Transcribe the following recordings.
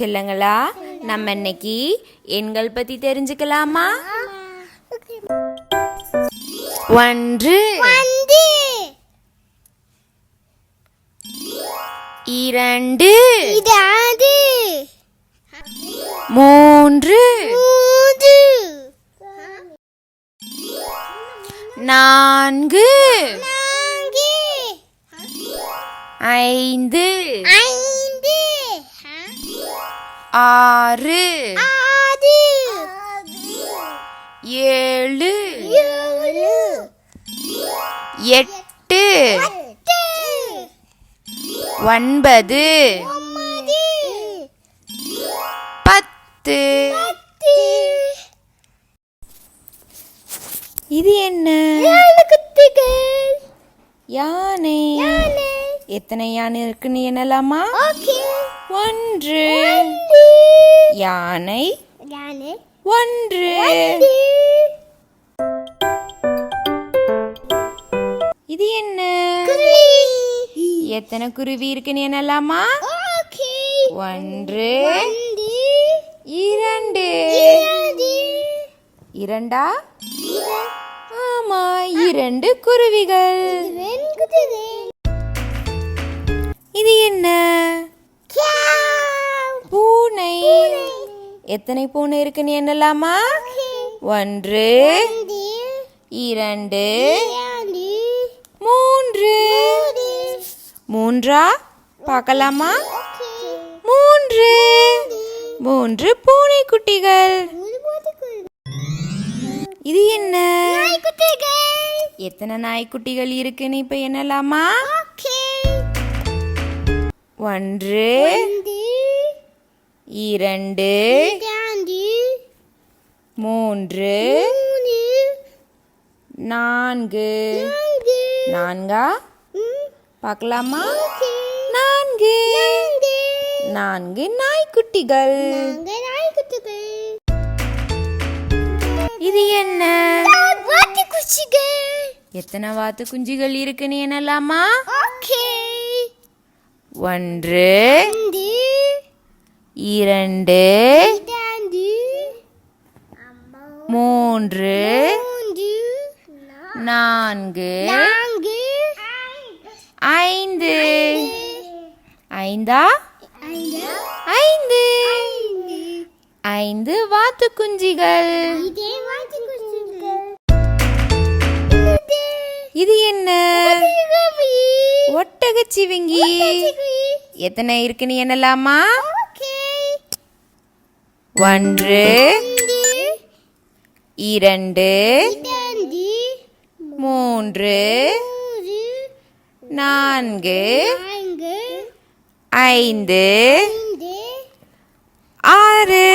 செல்லங்களா? நம்ம இன்னைக்கு எண்கள் பத்தி தெரிஞ்சுக்கலாமா? ஒன்று இரண்டு இதாது மூன்று நான்கு நான்கு ஐந்து ஐந்து ஆறு. ஏழு. எட்டு. ஒன்பது. பத்து. இது என்ன? யானை எத்தனை யானை இருக்குன்னு ஓகே. ஒன்று. யானை ஒன்று. இது என்ன? எத்தனை குருவி இருக்குன்னு ஓகே. ஒன்று. இரண்டு. இரண்டு. ஆமா இரண்டு குருவிகள். இது என்ன கேவ் பூனை எத்தனை பூனை இருக்குன்னு எண்ணலாமா ஒன்று இரண்டு மூன்று. மூன்றா? பார்க்கலாமா? மூன்று. மூன்று பூனை குட்டிகள். இது என்ன? எத்தனை நாய்க்குட்டிகள் இருக்குன்னு இப்ப ஓகே ஒன்று இரண்டு மூன்று நான்கு நான்கு பார்க்கலாமா? நான்கு நான்கு. நாய்க்குட்டிகள். இது என்ன? எத்தனை வாத்து குஞ்சுகள் இருக்குன்னு ஓகே. ஒன்று இரண்டு மூன்று நான்கு ஐந்து. ஐந்தா. ஐந்து? ஐந்து. வாத்து குஞ்சுகள் இதே என்ன? ஒட்டகச்சிவிங்கி. எத்தனை இருக்குன்னு ஓகே ஒன்று இரண்டு மூன்று நான்கு ஐந்து ஆறு.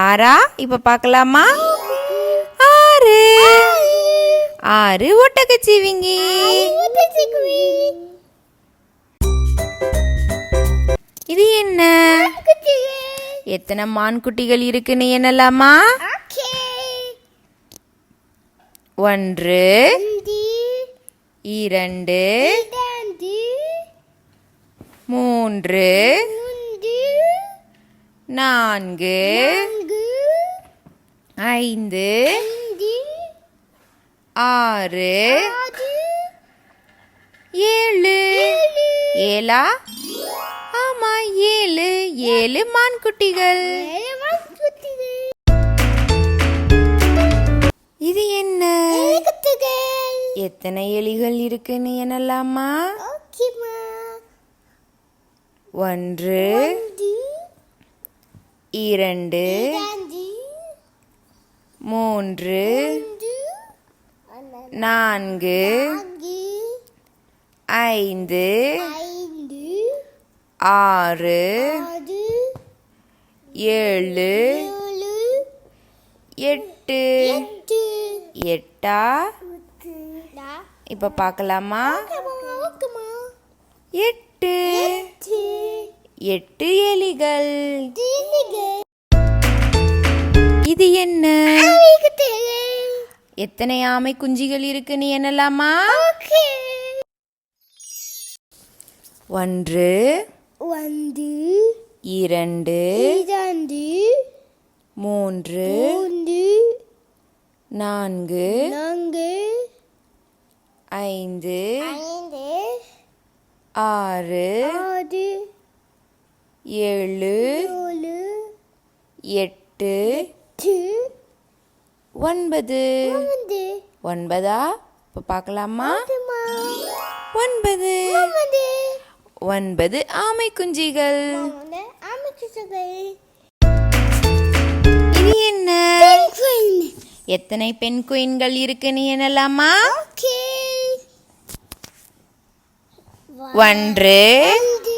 ஆறா? இப்ப பார்க்கலாமா ஆறு. ஆறு. ஒட்டகச்சிவிங்கி இது என்ன? எத்தனை மான் குட்டிகள் இருக்குன்னு ஓகே ஒன்று ரெண்டு இரண்டு மூன்று நான்கு ஐந்து ஆறு ஏழு ஏழா? ஏழு ஏழு மான் குட்டிகள் இது என்ன? எத்தனை எலிகள் இருக்குன்னு ஓகேம்மா ஒன்று ரெண்டு இரண்டு மூன்று நான்கு ஐந்து ஆறு ஏழு எட்டு எட்டு. இப்ப பார்க்கலாமா. எட்டு. எட்டு. எலிகள். இது என்ன. எத்தனை ஆமை குஞ்சுகள் இருக்குன்னு ஓகே. ஒன்று ஒன்று இரண்டு இரண்டு மூன்று மூன்று நான்கு நான்கு ஐந்து ஐந்து ஆறு ஆறு ஏழு ஏழு எட்டு எட்டு ஒன்பது. ஒன்பது. ஒன்பதா? இப்போ பார்க்கலாமா? ஒன்பது. ஒன்பது. ஒன்பது ஆமை குஞ்சிகள். இது என்ன? எத்தனை பெண் குயின்கள் இருக்குன்னு ஓகே. ஒன்று ரெண்டு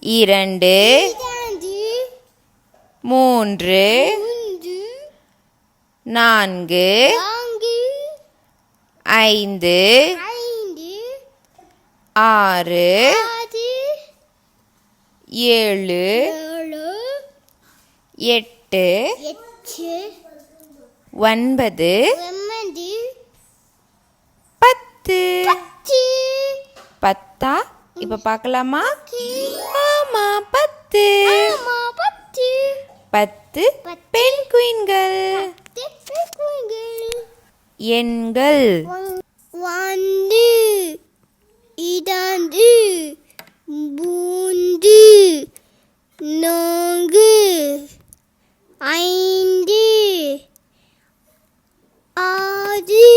இரண்டு மூன்று நான்கு ஐந்து ஆறு ஏழு எட்டு ஒன்பது பத்து. பத்து. இப்ப பார்க்கலாமா ஆமா பத்து. பத்து. பெண் குயின்கள் எண்கள். ஒன்று. இரண்டு மூன்று நான்கு ஐந்து ஆறு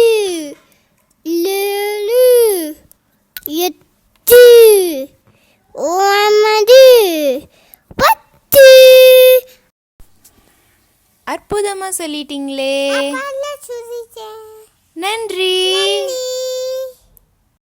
ஏழு எட்டு ஒன்பது பத்து. அற்புதமாக சொல்லிட்டீங்களே. நன்றி.